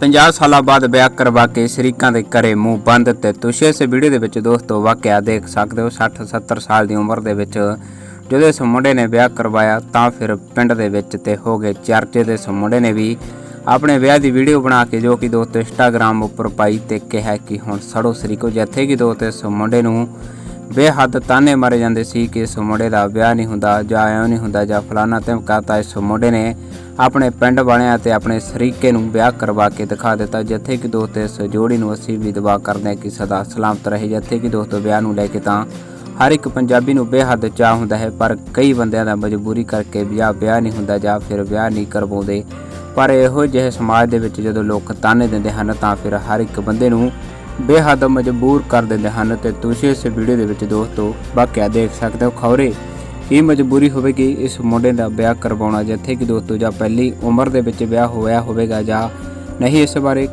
50 ਸਾਲਾਂ ਬਾਅਦ ਵਿਆਹ ਕਰਵਾ ਕੇ ਸ਼ਰੀਕਾਂ ਦੇ ਘਰੇ ਮੂੰਹ ਬੰਦ ਤੇ ਤੁਸੀਂ ਇਸ ਵੀਡੀਓ ਦੇ ਵਿੱਚ ਦੋਸਤੋ ਵਾਕਿਆ ਦੇਖ ਸਕਦੇ ਹੋ 60 70 ਸਾਲ ਦੀ ਉਮਰ ਦੇ ਵਿੱਚ ਜਦੋਂ ਇਸ ਮੁੰਡੇ ਨੇ ਵਿਆਹ ਕਰਵਾਇਆ ਤਾਂ ਫਿਰ ਪਿੰਡ ਦੇ ਵਿੱਚ ਤੇ ਹੋ ਗਏ ਚਰਚੇ ਦੇ। ਇਸ ਮੁੰਡੇ ਨੇ ਵੀ ਆਪਣੇ ਵਿਆਹ ਦੀ ਵੀਡੀਓ ਬਣਾ ਕੇ ਜੋ ਕਿ ਦੋਸਤੋ ਇੰਸਟਾਗ੍ਰam ਉੱਪਰ ਪਾਈ ਤੇ ਕਿਹਾ ਕਿ ਹੁਣ ਸੜੋ ਸ਼ਰੀਕੋ ਜਿੱਥੇ ਕਿ ਦੋਸਤੋ ਇਸ ਮੁੰਡੇ ਨੂੰ ਬੇਹੱਦ ਤਾਨੇ ਮਾਰੇ ਜਾਂਦੇ ਸੀ ਕਿ ਇਸ ਮੁੰਡੇ ਦਾ ਵਿਆਹ ਨਹੀਂ ਹੁੰਦਾ ਜਾਂ ਐਂ ਨਹੀਂ ਹੁੰਦਾ ਜਾਂ ਫਲਾਣਾ ਧਮਕਾ ਤਾਂ ਇਸ ਮੁੰਡੇ ਨੇ ਆਪਣੇ ਪਿੰਡ ਵਾਲਿਆਂ ਤੇ ਆਪਣੇ ਸਰੀਕੇ ਨੂੰ ਵਿਆਹ ਕਰਵਾ ਕੇ ਦਿਖਾ ਦਿੱਤਾ। ਜਿੱਥੇ ਕਿ ਦੋਸਤੋ ਇਸ ਜੋੜੀ ਨੂੰ ਅਸੀਂ ਵੀ ਦੁਆ ਕਰਦੇ ਹਾਂ ਕਿ ਸਦਾ ਸਲਾਮਤ ਰਹੇ। ਜਿੱਥੇ ਕਿ ਦੋਸਤੋ ਵਿਆਹ ਨੂੰ ਲੈ ਕੇ ਤਾਂ ਹਰ ਇੱਕ ਪੰਜਾਬੀ ਨੂੰ ਬੇਹੱਦ ਚਾਹ ਹੁੰਦਾ ਹੈ, ਪਰ ਕਈ ਬੰਦਿਆਂ ਦਾ ਮਜਬੂਰੀ ਕਰਕੇ ਵਿਆਹ ਵਿਆਹ ਨਹੀਂ ਹੁੰਦਾ ਜਾਂ ਫਿਰ ਵਿਆਹ ਨਹੀਂ ਕਰਵਾਉਂਦੇ। ਪਰ ਇਹੋ ਜਿਹੇ ਸਮਾਜ ਦੇ ਵਿੱਚ ਜਦੋਂ ਲੋਕ ਤਾਨੇ ਦਿੰਦੇ ਹਨ, ਤਾਂ ਫਿਰ ਹਰ ਇੱਕ ਬੰਦੇ ਨੂੰ ਬੇਹੱਦ ਮਜਬੂਰ ਕਰ ਦਿੰਦੇ ਹਨ। ਤੇ ਤੁਸੀਂ ਇਸ ਵੀਡੀਓ ਦੇ ਵਿੱਚ ਦੋਸਤੋ ਵਾਕਿਆ ਦੇਖ ਸਕਦੇ ਹੋ ਖੌਰੇ ਕੀ ਮਜਬੂਰੀ ਹੋਵੇਗੀ ਇਸ ਮੁੰਡੇ ਦਾ ਵਿਆਹ ਕਰਵਾਉਣਾ, ਜਿੱਥੇ ਕਿ ਦੋਸਤੋ ਜਾਂ ਪਹਿਲੀ ਉਮਰ ਦੇ ਵਿੱਚ ਵਿਆਹ ਹੋਇਆ ਹੋਵੇਗਾ ਜਾਂ ਨਹੀਂ, ਇਸ ਬਾਰੇ